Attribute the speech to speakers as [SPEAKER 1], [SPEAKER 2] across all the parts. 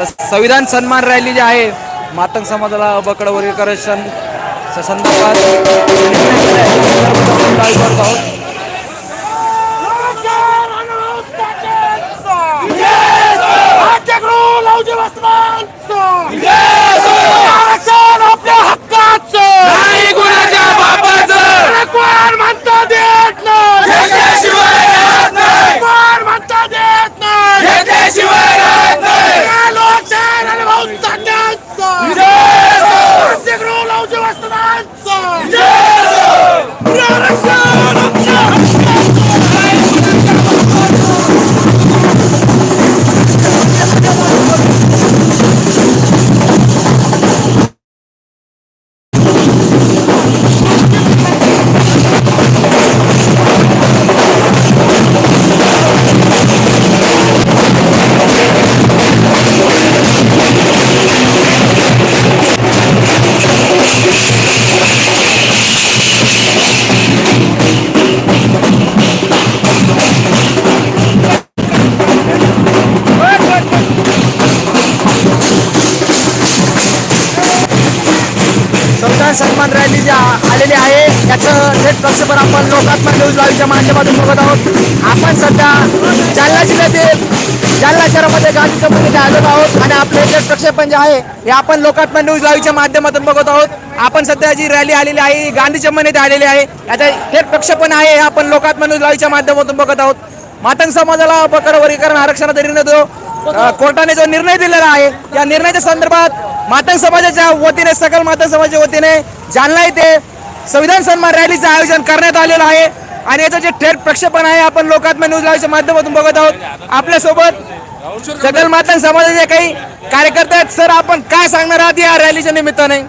[SPEAKER 1] संविधान सन्मान रॅली जी आहे मातंग समाजाला बकड वर्गीकरण संदर्भात आपल्या दिला आहे. त्या संदर्भात आपण काय करत आहोत
[SPEAKER 2] आपल्या हक्काचं
[SPEAKER 3] नाही कुणाच्या बापाचं
[SPEAKER 2] कोण म्हणता देत नाही
[SPEAKER 3] घेतल्याशिवाय राहत नाही
[SPEAKER 2] कोण म्हणता देत नाही
[SPEAKER 3] घेतल्याशिवाय राहत नाही
[SPEAKER 2] या लोकशाहीला आणि भाऊचाट्यांचं
[SPEAKER 3] जय हो!
[SPEAKER 2] सत्याग्रह लावजे वस्त्रांचं
[SPEAKER 3] जय हो!
[SPEAKER 1] प्रक्षेपण आपण लोकात्मक न्यूज लाईव्हच्या माध्यमातून बघत आहोत. आपण सध्या जालना जिल्ह्यातील जालना शहरामध्ये गांधी चौकात आलेलो आहोत आणि आपले जे प्रक्षेपण जे आहे हे आपण लोकात्मक न्यूज लाईव्हच्या माध्यमातून बघत आहोत. आपण सध्या जी रॅली आलेली आहे गांधी चमन येथे आलेली आहे. याचं हे प्रक्षेपण आहे हे आपण लोकात्मक न्यूज लाईव्हच्या माध्यमातून बघत आहोत. मातंग समाजाला बकर वर्गीकरण आरक्षणाचा निर्णय जो कोर्टाने जो निर्णय दिलेला आहे या निर्णयाच्या संदर्भात मातंग समाजाच्या वतीने सकल मातंग समाजाच्या वतीने जालना येथे संविधान सन्मान रॅलीचं आयोजन करण्यात आलेलं आहे. आणि याचं जे थेट प्रक्षेपण आहे आपण लोकात्मा न्यूज लाईव्हच्या माध्यमातून बघत आहोत. आपल्यासोबत सकल मातंग समाजाचे काही कार्यकर्ते आहेत. सर आपण काय सांगणार आहात या रॅलीच्या निमित्ताने?
[SPEAKER 4] आहे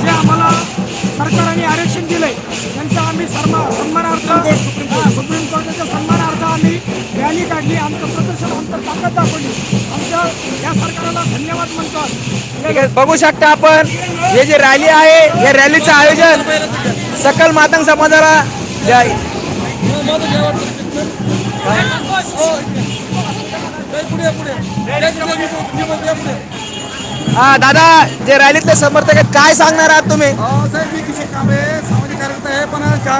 [SPEAKER 4] जे आम्हाला सरकारने आरक्षण दिलंय त्यांचा आम्ही सन्मा सन्मानार्थ सुप्रीम ताकद दाखवली. आमच्या या सरकारला धन्यवाद
[SPEAKER 1] आहे बघू शकता आपण. हे जे रॅली आहे या रॅलीचं आयोजन सकल मातंग समाजाला हा दादा जे रॅलीतले समर्थक आहेत काय सांगणार आहात तुम्ही?
[SPEAKER 5] साहेब मी किशोर कांबळे सामाजिक कार्यकर्ता आहे पण ज्या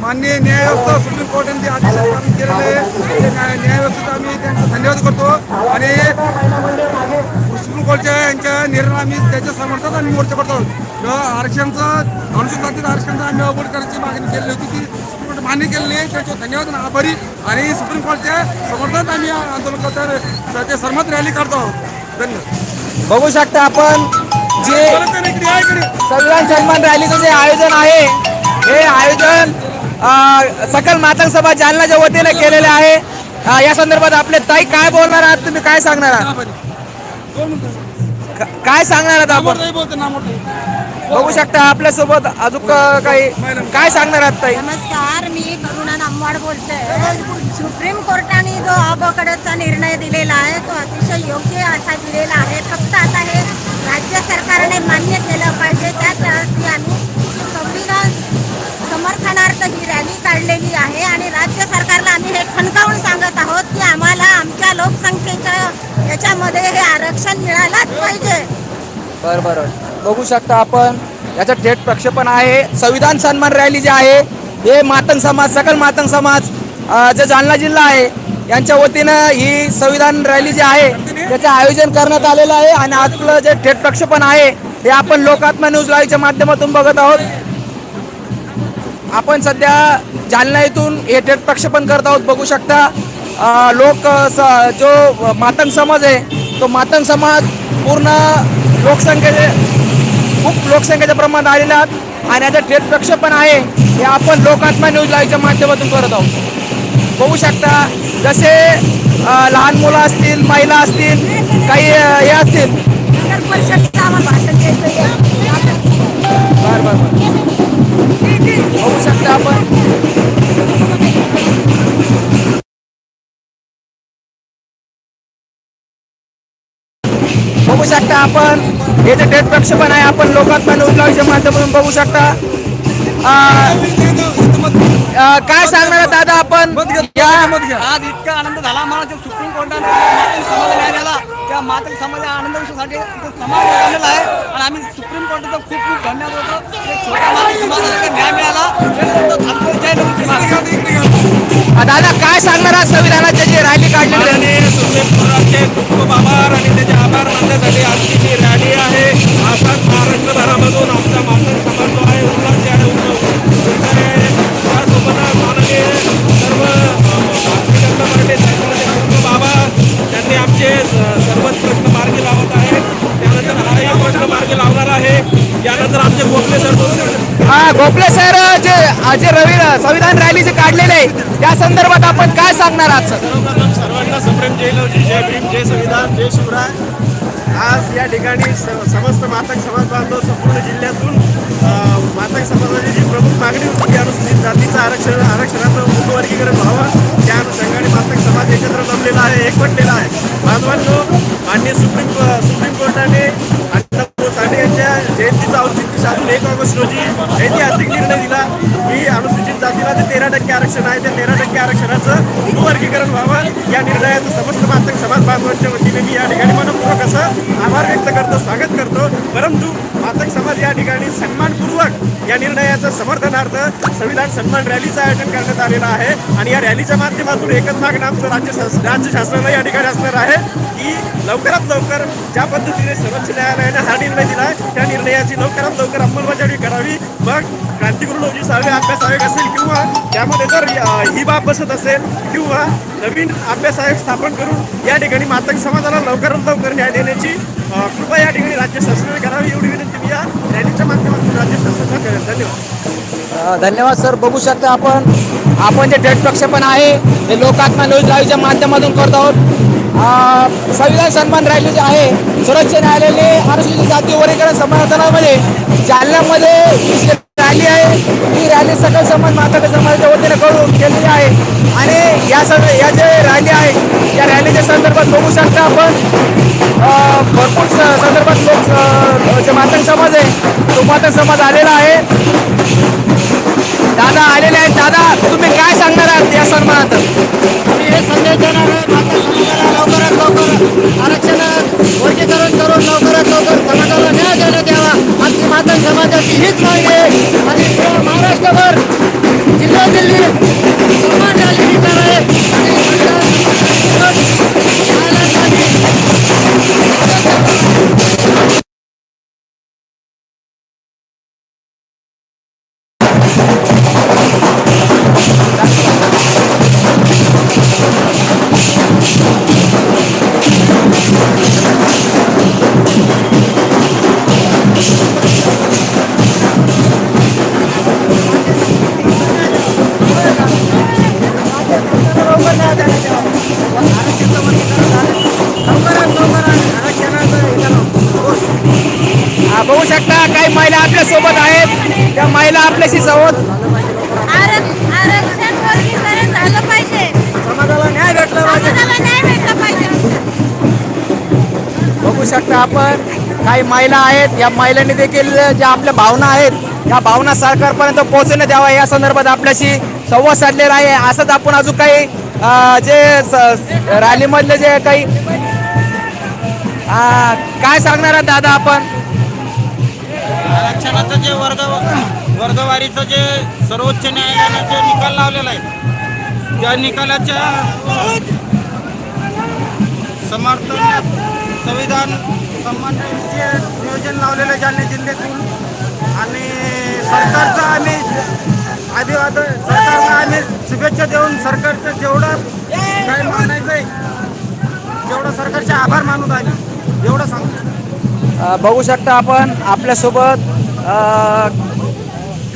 [SPEAKER 5] मान्य न्यायव्यवस्था सुप्रीम कोर्टाने जे आदेश केलेले आहे, न्याय त्यांचा धन्यवाद करतो आणि कोर्टच्या यांच्या निर्णय आम्ही त्याच्या समर्थनात आम्ही मोर्चा करतो आरक्षणाचं अनुसूचित जातीचं आरक्षणाचं आम्ही अवघड करायची मागणी केलेली होती ती सुप्रीम कोर्ट मान्य केलेली आहे त्याच्यावर धन्यवाद आणि आभारी. आणि सुप्रीम कोर्टच्या समर्थनात आम्ही आंदोलन करतो आणि त्याच्या सर्वात रॅली आहोत. धन्यवाद.
[SPEAKER 1] बघू शकता आपण जे संविधान सन्मान रॅलीचं जे आयोजन आहे हे आयोजन सकल मातंग सभा जालनाच्या वतीने केलेले आहे. या संदर्भात आपले ताई काय बोलणार आहात? तुम्ही काय सांगणार आहात? क- काय सांगणार आहात आपण? बघू शकता आपल्यासोबत अजून क- काही काय सांगणार आहात ताई?
[SPEAKER 6] नमस्कार मी करुणा नामवाड बोलते. सुप्रीम कोर्टाने जो अबकडचा निर्णय दिलेला आहे तो अतिशय योग्य असा दिलेला आहे. फक्त आता हे राज्य सरकारने मान्य केलं पाहिजे. त्यासाठी आम्ही संविधान समर्थनार्थ ही रॅली काढलेली आहे आणि राज्य सरकारला आम्ही हे खणकावून सांगत आहोत की आम्हाला आमच्या लोकसंख्येच्या याच्यामध्ये हे आरक्षण मिळायलाच पाहिजे.
[SPEAKER 1] बरं बरं. बघू शकता आपण याचं थेट प्रक्षेपण आहे. संविधान सन्मान रॅली जी आहे हे मातंग समाज सकल मातंग समाज जे जालना जिल्हा आहे यांच्या वतीनं ही संविधान रॅली जी आहे त्याचं आयोजन करण्यात आलेलं आहे आणि आपलं जे थेट प्रक्षेपण आहे हे आपण लोकात्मा न्यूज लाईव्हच्या माध्यमातून बघत आहोत. आपण सध्या जालना येथून हे थेट प्रक्षेपण करत आहोत बघू शकता. लोक स- जो मातंग समाज आहे तो मातंग समाज पूर्ण लोकसंख्येचे खूप लोकसंख्येच्या प्रमाणात आलेले आहात आणि याचं थेट प्रक्षेपण आहे. हे आपण लोकात्मा न्यूज लाईव्हच्या माध्यमातून करत आहोत. बघू शकता जसे लहान मुलं असतील महिला असतील काही हे असतील शकता आपण. हे जे थेट प्रक्षेपण आहे आपण लोकात्मा न्यूज माध्यमातून बघू शकता. काय सांगणार दादा आपण?
[SPEAKER 5] आज इतका आनंद झाला आम्हाला जे सुप्रीम कोर्टाने समाज न्याय दिला त्या मातृ समाज आनंद विषयासाठी समाज आहे आणि आम्ही सुप्रीम कोर्टाचा खूप खूप धन्यवाद होतो न्याय मिळाला.
[SPEAKER 1] दादा काय सांगणार आज संविधानाची जी रॅली आहे?
[SPEAKER 2] माननीय सुप्रीम कोर्टाचे खूप खूप आभार आणि त्याचे आभार मानण्यासाठी आजची जी रॅली आहे आसाम महाराष्ट्रभरामधून आमचा समाज जो आहे उल्हास आहे उत्सव आहे त्यासोबतच माननीय सर्व भारतीय जनता पार्टी सरकारचे खूप खूप आभार. त्यांनी आमचे सर्वच प्रश्न मार्गी लावत आहेत. त्यानंतर हाही प्रश्न मार्गी लावणार आहे. यानंतर आमचे गोखले सर
[SPEAKER 1] हा गोखले सर जे आज जे रवी संविधान रॅली जे काढलेले आहे त्या संदर्भात आपण काय सांगणार आज
[SPEAKER 2] सर्वप्रथम सर्वांना सुप्रीम जय लवजी जय भीम जय संविधान जय शिवराय. आज या ठिकाणी स- समस्त मातक समाज बांधव संपूर्ण जिल्ह्यातून मातक समाजाची जी प्रमुख मागणी होती की अनुसूचित जातीचं आरक्षण आरक्षणाचं उपवर्गीकरण व्हावं. त्या अनुषंगाने मातक समाज एकत्र जमलेला आहे एकवटलेला आहे. बांधवांनो मान्य सुप्रीम सुप्रीम कोर्टाने अण्णाभाऊ साठे यांच्या जयंतीचं औचित्य शासन एक ऑगस्ट रोजी ऐतिहासिक निर्णय दिला. की अनुसूचित जातीला ते तेरा टक्के आरक्षण आहे. त्या तेरा टक्के आरक्षणाचं उपवर्गीकरण व्हावं. या निर्णयाचं समस्त मातक समाज बांधवांच्या वतीने मी या ठिकाणी मनपूर्वक असं आभार व्यक्त करतो स्वागत करतो. परंतु मातक समाज या ठिकाणी सन्मानपूर्वक या निर्णयाचं समर्थनार्थ संविधान सन्मान रॅलीचं आयोजन करण्यात आलेलं आहे. आणि या रॅलीच्या माध्यमातून एकच मागणं आमचं राज्य शास- राज्य शासनाला या ठिकाणी असणार आहे की लवकरात लवकर ज्या पद्धतीने सर्वोच्च न्यायालयाने हा निर्णय दिला त्या निर्णयाची लवकरात लवकर अंमलबजावणी करावी. मग क्रांतिगुरु नवजी साळवे अभ्यास आयोग असेल किंवा त्यामध्ये जर ही बाब बसत असेल किंवा नवीन अभ्यास आयोग स्थापन करून या ठिकाणी मातक समाजाला लवकरात लवकर न्याय देण्याची कृपया या ठिकाणी राज्य शासनाने करावी एवढी विनंती मी या रॅलीच्या माध्यमातून राज्य शासनाला करेल धन्यवाद.
[SPEAKER 1] धन्यवाद सर. बघू शकता आपण आपण जे डेट प्रक्षेपण आहे ते लोकात्मा न्यूज लाईव्हच्या माध्यमातून करत आहोत. संविधान सन्मान रॅली जी आहे सर्वोच्च न्यायालयाने अनुसूचित जाती वर्गीकरण समर्थनामध्ये जालन्यामध्ये रॅली आहे. ही रॅली सकल समाज मातक समाजाच्या वतीने करून केलेली आहे. आणि या सग या जे रॅली आहे या रॅलीच्या संदर्भात बघू शकता आपण भरपूर स- संदर्भात लोक जे मातंग समाज आहे तो मातंग समाज आलेला आहे. दादा आलेले आहेत. दादा तुम्ही काय सांगणार आहात या सन्मानात?
[SPEAKER 4] आम्ही हे संदेश देणार आहे माता समाजाला लवकरात लवकर आरक्षण वर्गीकरण करून लवकरात लवकर समाजाला न्याय देण्यात यावा. आमची माता समाजाची हीच मागणी आहे. आणि महाराष्ट्रभर जिल्हा दिल्ली सन्मान रॅली आहे.
[SPEAKER 1] महिला आपल्याशी संवाद? समाजाला न्याय भेटला पाहिजे. बघू शकता आपण काही महिला आहेत या महिलांनी देखील ज्या आपल्या भावना आहेत या भावना सरकारपर्यंत पोहोचवण्यात यावा या संदर्भात आपल्याशी संवाद साधलेला आहे. असंच आपण अजून काही जे रॅलीमधले जे काही काय सांगणार आहात दादा आपण?
[SPEAKER 7] आरक्षणाचं जे वर्ग वर्गवारीचं जे सर्वोच्च न्यायालयाने जे निकाल लावलेला आहे त्या निकालाच्या समर्थन संविधान संबंधीचे जे नियोजन लावलेलं आहे जालना जिल्ह्यातून आणि सरकारचं आम्ही अभिवादन सरकारला आम्ही शुभेच्छा देऊन सरकारचं जेवढं काय मानायचं आहे जेवढं सरकारचे आभार मानून आम्ही एवढं सांगतो.
[SPEAKER 1] बघू शकता आपण आपल्यासोबत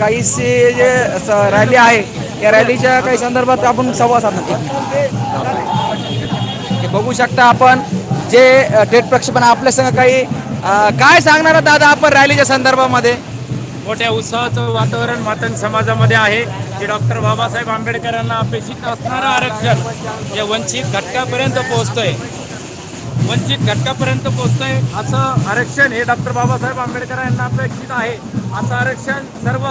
[SPEAKER 1] काहीशी जे स- रॅली आहे या रॅलीच्या काही संदर्भात आपण संवाद साधणार. बघू शकता आपण जे थेट प्रक्षेपण आपल्या संग काही काय सांगणार दादा आपण रॅलीच्या संदर्भामध्ये?
[SPEAKER 8] मोठ्या उत्साहाचं वातावरण मातंग समाजामध्ये आहे. की डॉक्टर बाबासाहेब आंबेडकरांना अपेक्षित असणारं आरक्षण जे वंचित घटकापर्यंत पोहोचतंय वंचित घटकापर्यंत पोहोचतंय असं आरक्षण हे डॉक्टर बाबासाहेब आंबेडकर यांना अपेक्षित आहे. असं आरक्षण सर्व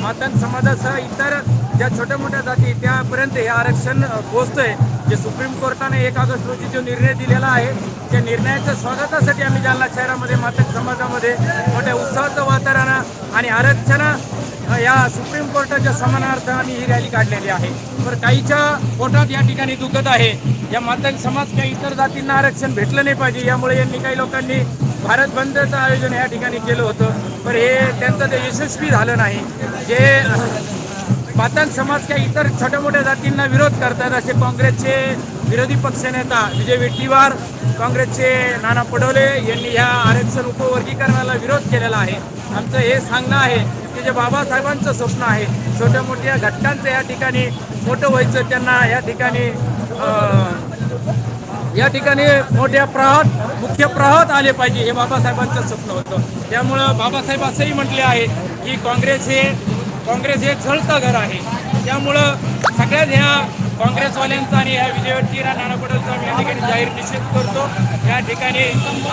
[SPEAKER 8] मातन समाजासह इतर ज्या छोट्या मोठ्या जाती त्यापर्यंत हे आरक्षण अ, पोहोचतंय. जे सुप्रीम कोर्टाने एक ऑगस्ट रोजी जो निर्णय दिलेला आहे त्या निर्णयाच्या स्वागतासाठी आम्ही जालना शहरामध्ये मातक समाजामध्ये मोठ्या उत्साहाचं वातावरण आणि आरक्षण या सुप्रीम कोर्टाच्या समानार्थ आम्ही ही रॅली काढलेली आहे. तर काहीच्या पोटात या ठिकाणी दुखत आहे. या मातक समाज काही इतर जातींना आरक्षण भेटलं नाही पाहिजे. यामुळे यांनी काही लोकांनी भारत बंदचं आयोजन या ठिकाणी केलं होतं. पण हे त्यांचं ते यशस्वी झालं नाही. जे मातंग समाज काही इतर छोट्या मोठ्या जातींना विरोध करतात असे काँग्रेसचे विरोधी पक्षनेता विजय वेट्टीवार काँग्रेसचे नाना पडोले यांनी ह्या आरक्षण उपवर्गीकरणाला विरोध केलेला आहे. आमचं हे सांगणं आहे की जे बाबासाहेबांचं स्वप्न आहे छोट्या मोठ्या घटकांचं या ठिकाणी मोठं व्हायचं त्यांना या ठिकाणी या ठिकाणी मोठ्या प्रवाहात मुख्य प्रवाहात आले पाहिजे हे बाबासाहेबांचं स्वप्न होतं. त्यामुळं बाबासाहेब असंही म्हटले आहे की काँग्रेस हे काँग्रेस हे झळतं घर आहे. त्यामुळं सगळ्याच ह्या काँग्रेसवाल्यांचा आणि ह्या विजयवट्टी नाना पटेलचा आम्ही या ठिकाणी जाहीर निषेध करतो. या ठिकाणी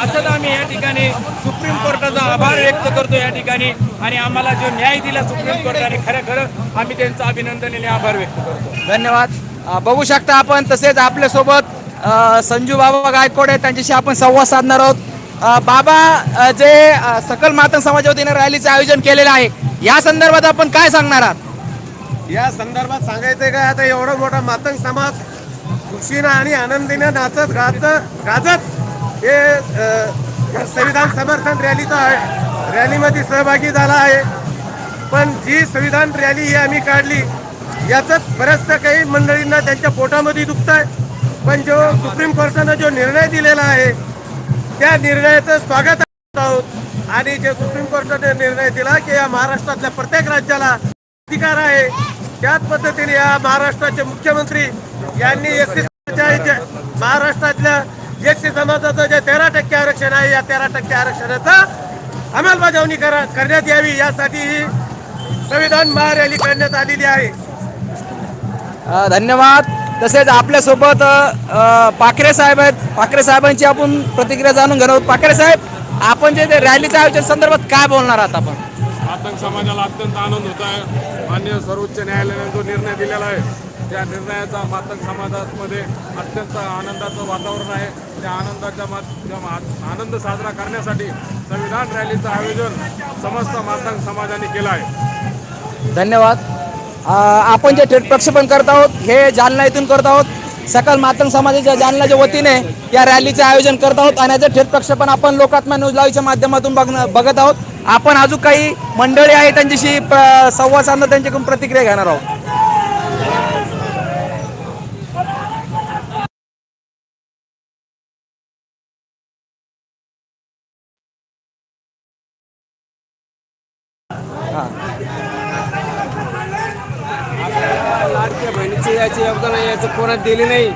[SPEAKER 8] असंच आम्ही या ठिकाणी सुप्रीम कोर्टाचा आभार व्यक्त करतो या ठिकाणी. आणि आम्हाला जो न्याय दिला सुप्रीम कोर्टाने खरं खरं आम्ही त्यांचं अभिनंदन आणि आभार व्यक्त करतो.
[SPEAKER 1] धन्यवाद. बघू शकता आपण तसेच आपल्यासोबत संजू बाबा गायकवाड आहेत. त्यांच्याशी आपण संवाद साधणार आहोत. बाबा जे सकल मातंग समाजा वतीने रॅलीचं आयोजन केलेलं आहे या संदर्भात आपण काय सांगणार आहात?
[SPEAKER 2] या संदर्भात सांगायचंय काय आता एवढा मोठा मातंग समाज खुशीनं आणि आनंदीनं नाचत गात गाजत हे या संविधान समर्थन रॅलीचा आहे. रॅलीमध्ये सहभागी झाला आहे. पण जी संविधान रॅली ही आम्ही काढली याचंच बऱ्याचशा काही मंडळींना त्यांच्या पोटामध्ये दुखत आहे पण जो सुप्रीम कोर्टानं जो निर्णय दिलेला आहे त्या निर्णयाचं स्वागत करत आहोत. आणि जे सुप्रीम कोर्टाने निर्णय दिला की या महाराष्ट्रातल्या प्रत्येक राज्याला अधिकार आहे. त्याच पद्धतीने या महाराष्ट्राचे मुख्यमंत्री यांनी एस टी महाराष्ट्रातल्या एस टी समाजाचं जे तेरा टक्के आरक्षण आहे या तेरा टक्के आरक्षणाचा अंमलबजावणी करा करण्यात यावी. यासाठी ही संविधान महारॅली काढण्यात आलेली आहे.
[SPEAKER 1] धन्यवाद. तसेच आपल्यासोबत पाखरे साहेब आहेत. पाखरे साहेबांची आपण प्रतिक्रिया जाणून घेणार आहोत. पाखरे साहेब आपण जे ते रॅलीच्या आयोजन संदर्भात काय बोलणार आहात आपण?
[SPEAKER 9] आतंक समाजाला अत्यंत आनंद होत आहे. मान्य सर्वोच्च न्यायालयाने जो निर्णय दिलेला आहे त्या निर्णयाचा मातंग समाजामध्ये अत्यंत आनंदाचं वातावरण आहे. त्या आनंदाच्या माध्यम आनंद साजरा करण्यासाठी संविधान रॅलीचं आयोजन समस्त मातंग समाजाने केलं आहे.
[SPEAKER 1] धन्यवाद. आपण जे थेट प्रक्षेपण करत आहोत हे जालना इथून करत आहोत. सकल मातंग समाजाच्या जालनाच्या वतीने या रॅलीचे आयोजन करत आहोत. आणि याचं थेट प्रक्षेपण आपण लोकात्मा न्यूज लाईव्हच्या माध्यमातून बघणं बघत आहोत. आपण अजून काही मंडळी आहे त्यांच्याशी संवाद साधना त्यांच्याकडून प्रतिक्रिया घेणार आहोत.
[SPEAKER 7] लाडक्या बहिणीचे याचे योगदान याचं कोणात दिले नाही.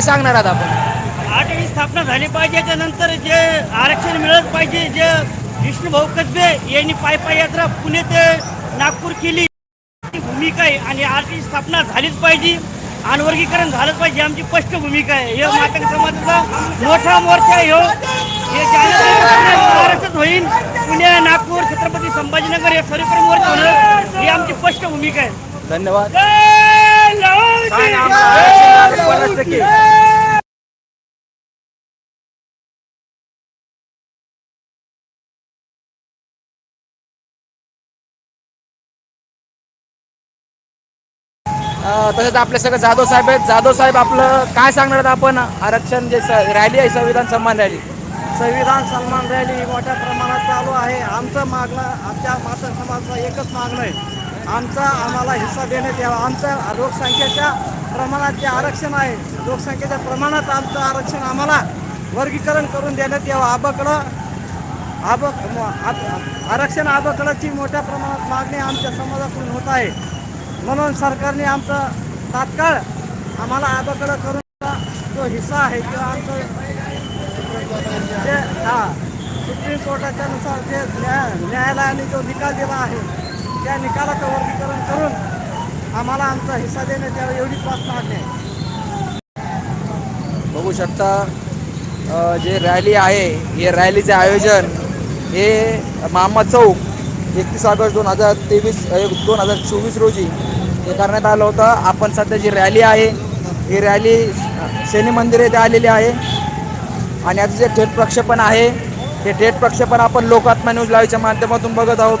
[SPEAKER 1] काय सांगणार आहात आपण?
[SPEAKER 10] आठवी स्थापना झाली पाहिजे त्यानंतर जे आरक्षण मिळत पाहिजे जे विष्णुभाऊ कसबे यांनी पाय पाय यात्रा पुणे ते नागपूर केली. ही भूमिका आहे आणि आरक्षण स्थापना झालीच पाहिजे आणि वर्गीकरण झालंच पाहिजे आमची स्पष्ट भूमिका आहे. हे मातक समाजाचा मोठा मोर्चा आहे ह्यो. हे ज्याने महाराष्ट्रात होईल पुणे नागपूर छत्रपती संभाजीनगर हे सर्वत्र मोर्चा होणार ही आमची स्पष्ट भूमिका आहे.
[SPEAKER 1] धन्यवाद.
[SPEAKER 10] जय
[SPEAKER 1] तसेच आपले सगळे जाधव साहेब आहेत. जाधव साहेब आपलं काय सांगणार आपण? आरक्षण जे रॅली आहे संविधान सन्मान रॅली.
[SPEAKER 4] संविधान सन्मान रॅली मोठ्या प्रमाणात चालू आहे. आमचं मागणं आमच्या माता समाजाचं एकच मागणं आहे. आमचा आम्हाला हिस्सा देण्यात यावा. आमच्या लोकसंख्येच्या प्रमाणात जे आरक्षण आहे लोकसंख्येच्या प्रमाणात आमचं आरक्षण आम्हाला वर्गीकरण करून देण्यात यावं. आबाकडं आब आरक्षण आबाकडाची मोठ्या प्रमाणात मागणी आमच्या समाजाकडून होत आहे. म्हणून सरकारने आमचं तात्काळ आम्हाला आबाकडं करून जो हिस्सा आहे किंवा आमचं
[SPEAKER 7] जे हा सुप्रीम कोर्टाच्या नुसार जे न्याय न्यायालयाने जो निकाल दिला आहे त्या निकालाचं वर्गीकरण करून आम्हाला आमचा हिस्सा देण्यात यावा एवढीच पाच मागणी आहे.
[SPEAKER 1] बघू शकता जे रॅली आहे हे रॅलीचे आयोजन हे मामा चौक एकतीस ऑगस्ट दोन हजार तेवीस दोन हजार चोवीस रोजी हे करण्यात आलं होतं. आपण सध्या जी रॅली आहे ही रॅली शनी मंदिर येथे आलेली आहे. आणि आता जे थेट प्रक्षेपण आहे हे थेट प्रक्षेपण आपण लोकात्मा न्यूज लाईव्हच्या माध्यमातून बघत आहोत.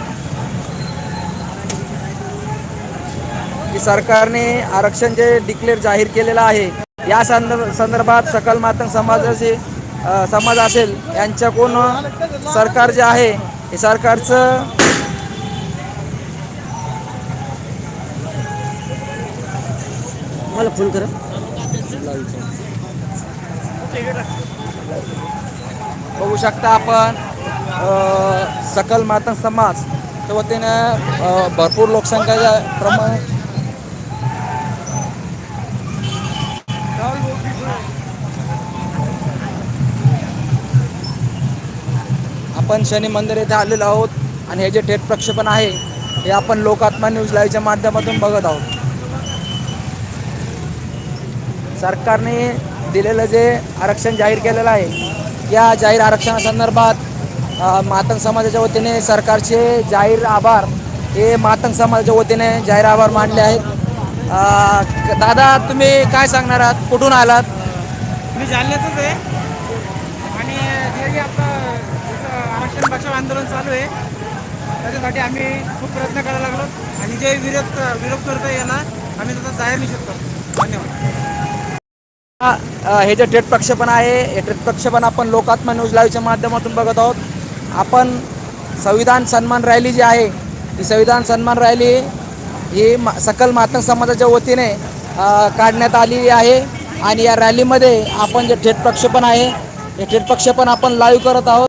[SPEAKER 1] की सरकारने आरक्षण जे डिक्लेअर जाहीर केलेलं आहे या संदर्भ संदर्भात सकल मातंग समाजाचे समाज असेल यांच्याकडून सरकार जे आहे हे सरकारचं
[SPEAKER 10] मला फोन करा.
[SPEAKER 1] बघू शकता आपण सकल मातंग समाज त्या वतीनं भरपूर लोकसंख्या प्रमाणे आपण शनी मंदिर येथे आलेलो आहोत आणि हे जे थेट प्रक्षेपण आहे हे आपण लोकात्मा न्यूज लाईव्हच्या माध्यमातून बघत आहोत. सरकारने दिलेलं जे आरक्षण जाहीर केलेलं आहे या जाहीर आरक्षणासंदर्भात मातंग समाजाच्या वतीने सरकारचे जाहीर आभार हे मातंग समाजाच्या वतीने जाहीर आभार मानले आहेत. दादा तुम्ही काय सांगणार आहात? कुठून आलात?
[SPEAKER 7] मी जालन्याचंच आहे आणि जे जे आपलं जसं आरक्षण बचाव आंदोलन चालू आहे. त्याच्यासाठी आम्ही खूप प्रयत्न करायला लागलो. आणि जे विरोध विरोध करतो याला आम्ही त्याचा जाहीर निषेध करतो. धन्यवाद.
[SPEAKER 1] हे जे थेट प्रक्षेपण आहे हे थेट प्रक्षेपण आपण लोकात्मा न्यूज लाईव्हच्या माध्यमातून बघत आहोत. आपण संविधान सन्मान रॅली जी आहे ही संविधान सन्मान रॅली ही मा सकल मातंग समाजाच्या वतीने काढण्यात आलेली आहे. आणि या रॅलीमध्ये आपण जे थेट प्रक्षेपण आहे हे थेट प्रक्षेपण आपण लाईव्ह करत आहोत.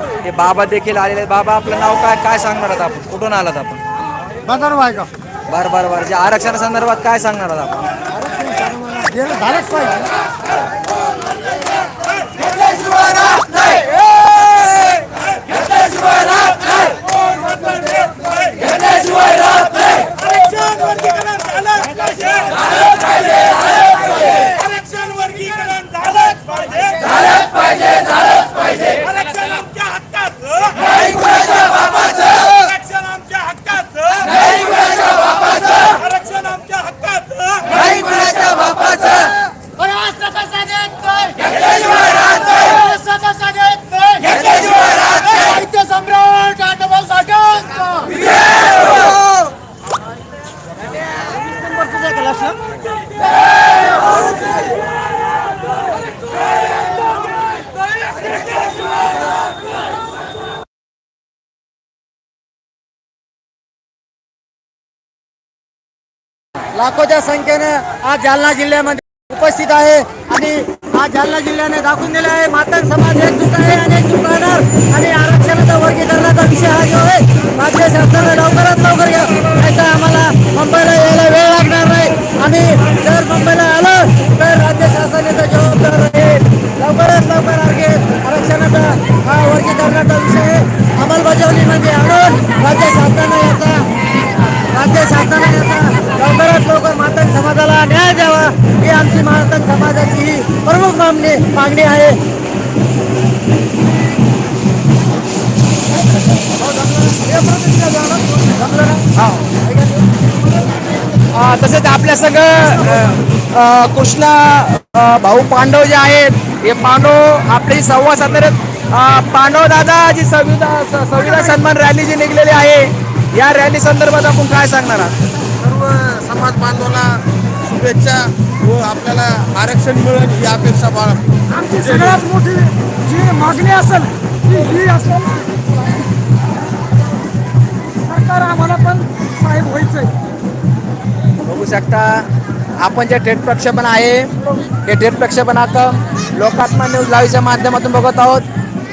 [SPEAKER 1] हे बाबा देखील आलेले आहेत. बाबा आपलं नाव काय? काय सांगणार आहात आपण? कुठून आलात आपण?
[SPEAKER 5] बदर व्हायचा
[SPEAKER 1] बरं बरं बरं. जे आरक्षणासंदर्भात काय सांगणार आहात आपण?
[SPEAKER 5] झालंच पाहिजे
[SPEAKER 3] आरक्षण वर्गीकरण झालंच पाहिजे आरक्षण वर्गीकरण झालंच पाहिजे झालंच पाहिजे झालंच पाहिजे आरक्षण आमच्या हक्काचं नाही कुणाच्या बापाचं आरक्षण आमच्या हक्काचं नाही कुणाच्या बापाचं आरक्षण आमच्या हक्काचं नाही कुणाच्या बापाचं असं कसं देत नाही घेतल्याशिवाय राहत नाही असं कसं देत नाही घेतल्याशिवाय राहत नाही साहित्य सम्राट अण्णाभाऊ साठेंचा
[SPEAKER 1] लाखोच्या संख्येनं आज जालना जिल्ह्यामध्ये उपस्थित आहे आणि हा जालना जिल्ह्याने दाखवून दिला आहे. मातंग समाज एकजूट आहे आणि एकजूट राहणार आणि आरक्षणाचा वर्गीकरणाचा विषय हा जो आहे राज्य शासनाने लवकरात लवकर घ्या नाहीतर आम्हाला मुंबईला यायला वेळ लागणार नाही. आम्ही जर मुंबईला आलो तर राज्य शासनाचा जबाबदार आहे. लवकरात लवकर आरक्षण आरक्षणाचा हा वर्गीकरणाचा विषय अंमलबजावणी म्हणजे आणून राज्य शासनाने याचा राज्य शासनाने लवकरात लवकर मातंग समाजाला न्याय द्यावा ही आमची मातंग समाजाची ही प्रमुख मागणी मागणी आहे. तसेच आपल्या संघ कृष्णा भाऊ पांडव जे आहेत हे पांडव आपले संवाद साधणारे
[SPEAKER 6] पांडव दादा जी संविधा स- संविधान सन्मान रॅली जी निघलेली आहे. या रॅली संदर्भात आपण काय सांगणार आहात?
[SPEAKER 5] सर्व समाज बांधवाला शुभेच्छा व आपल्याला आरक्षण मिळेल ही अपेक्षा बाळग.
[SPEAKER 11] आमची सगळ्यात मोठी जी मागणी असेल ती ही असेल. सरकार आम्हाला पण साहेब व्हायचंय.
[SPEAKER 6] बघू शकता आपण जे थेट प्रक्षेपण आहे हे थेट प्रक्षेपण आता लोकात्मा न्यूज लाईव्हच्या माध्यमातून बघत आहोत.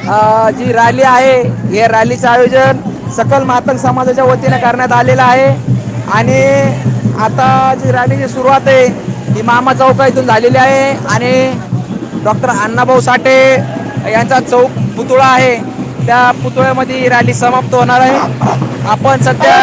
[SPEAKER 6] अं, जी रॅली आहे हे रॅलीचं आयोजन सकल मातंग समाजाच्या वतीने करण्यात आलेलं आहे. आणि आता जी रॅलीची सुरुवात आहे ही मामा चौका इथून झालेली आहे. आणि डॉक्टर अण्णाभाऊ साठे यांचा चौक पुतळा आहे. त्या पुतळ्यामध्ये ही रॅली समाप्त होणार आहे. आपण सध्या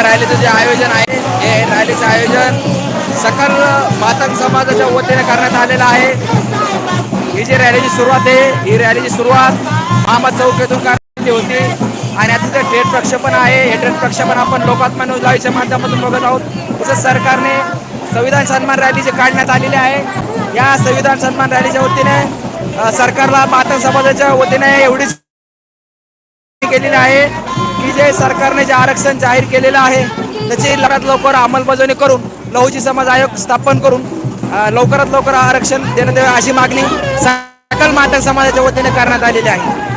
[SPEAKER 1] या रॅलीचं जे आयोजन आहे हे रॅलीचं आयोजन सकल मातंग समाजाच्या वतीने करण्यात आलेलं आहे. ही जी रॅलीची सुरुवात आहे ही रॅलीची सुरुवात महामद चौक येथून करण्यात होती. आणि आता ते ट्रेड प्रक्षेपण आहे. हे ट्रेड प्रक्षेपण आपण लोकात्मा न्यूज लाईव्हच्या माध्यमातून बघत आहोत. तसंच सरकारने संविधान सन्मान रॅली जे काढण्यात आलेली आहे या संविधान सन्मान रॅलीच्या वतीने सरकारला मातंग समाजाच्या वतीने एवढीच केलेली आहे. की जे सरकारने जे आरक्षण जाहीर केलेलं आहे त्याची लवकरात लवकर अंमलबजावणी करून लहुजी समाज आयोग स्थापन करून लवकरात लवकर आरक्षण देण्यात यावे अशी मागणी सकल माता समाजाच्या वतीने करण्यात आलेली आहे.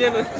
[SPEAKER 2] दादा जे